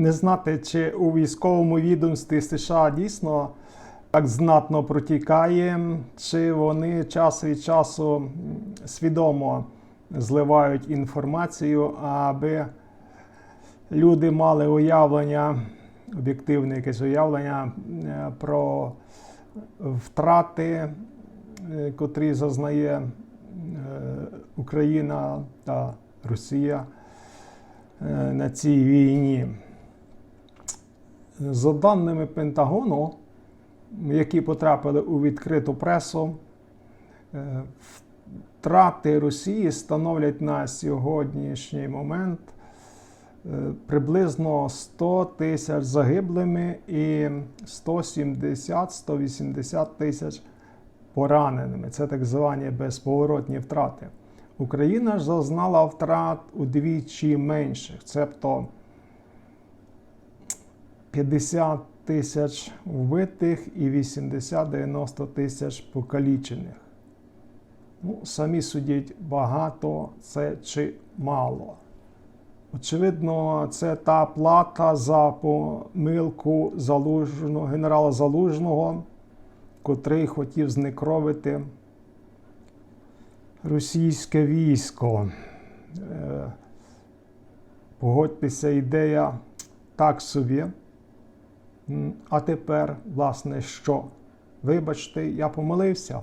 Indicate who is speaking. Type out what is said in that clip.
Speaker 1: не знати, чи у військовому відомстві США дійсно так знатно протікає, чи вони час від часу свідомо зливають інформацію, аби люди мали уявлення, об'єктивне якесь уявлення е, про втрати, е, котрі зазнає е, Україна та Росія на цій війні. За даними Пентагону, які потрапили у відкриту пресу, е, втрати Росії становлять на сьогоднішній момент е, приблизно 100 тисяч загиблими і 170-180 тисяч пораненими. Це так звані безповоротні втрати. Україна ж зазнала втрат удвічі менших, цебто 50 тисяч вбитих і 80-90 тисяч покалічених. Ну, самі судіть, багато це чи мало. Очевидно, це та плата за помилку залужного, генерала Залужного, котрий хотів зникровити російське військо. Е, Погодьтеся, ідея так собі. А тепер, власне, що? Вибачте, я помилився.